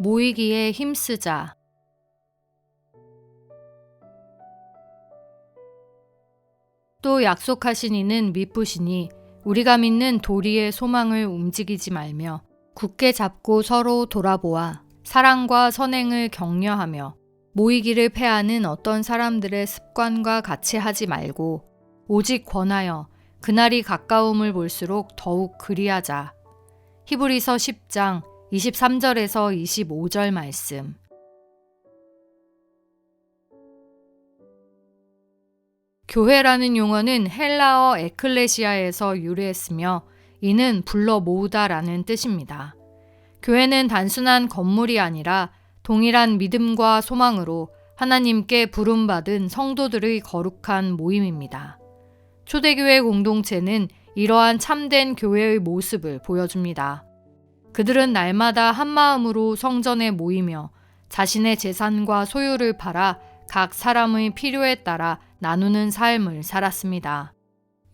모이기에 힘쓰자. 또 약속하신 이는 미쁘시니 우리가 믿는 도리의 소망을 움직이지 말며 굳게 잡고 서로 돌아보아 사랑과 선행을 격려하며 모이기를 패하는 어떤 사람들의 습관과 같이 하지 말고 오직 권하여 그날이 가까움을 볼수록 더욱 그리하자. 히브리서 10장 23절에서 25절 말씀. 교회라는 용어는 헬라어 에클레시아에서 유래했으며 이는 불러 모으다라는 뜻입니다. 교회는 단순한 건물이 아니라 동일한 믿음과 소망으로 하나님께 부름받은 성도들의 거룩한 모임입니다. 초대교회 공동체는 이러한 참된 교회의 모습을 보여줍니다. 그들은 날마다 한마음으로 성전에 모이며 자신의 재산과 소유를 팔아 각 사람의 필요에 따라 나누는 삶을 살았습니다.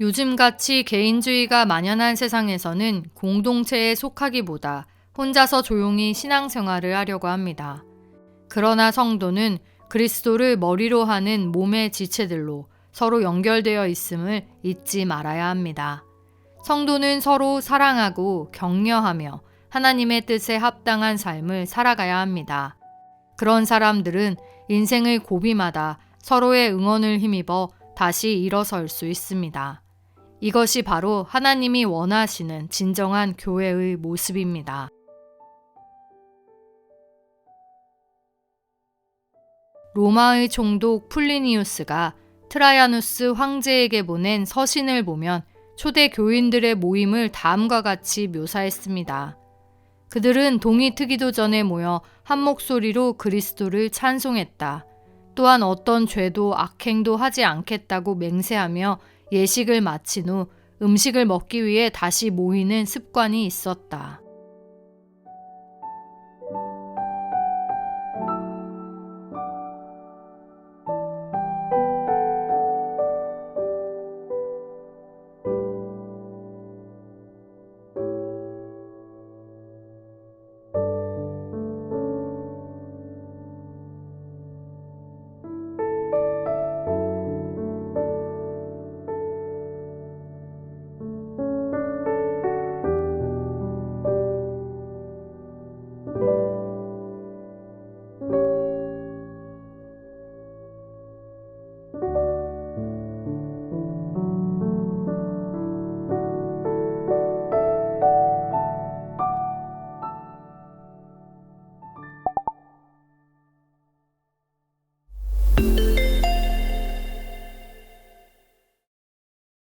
요즘같이 개인주의가 만연한 세상에서는 공동체에 속하기보다 혼자서 조용히 신앙생활을 하려고 합니다. 그러나 성도는 그리스도를 머리로 하는 몸의 지체들로 서로 연결되어 있음을 잊지 말아야 합니다. 성도는 서로 사랑하고 격려하며 하나님의 뜻에 합당한 삶을 살아가야 합니다. 그런 사람들은 인생의 고비마다 서로의 응원을 힘입어 다시 일어설 수 있습니다. 이것이 바로 하나님이 원하시는 진정한 교회의 모습입니다. 로마의 총독 플리니우스가 트라야누스 황제에게 보낸 서신을 보면 초대 교인들의 모임을 다음과 같이 묘사했습니다. 그들은 동이 트기도 전에 모여 한 목소리로 그리스도를 찬송했다. 또한 어떤 죄도 악행도 하지 않겠다고 맹세하며 예식을 마친 후 음식을 먹기 위해 다시 모이는 습관이 있었다.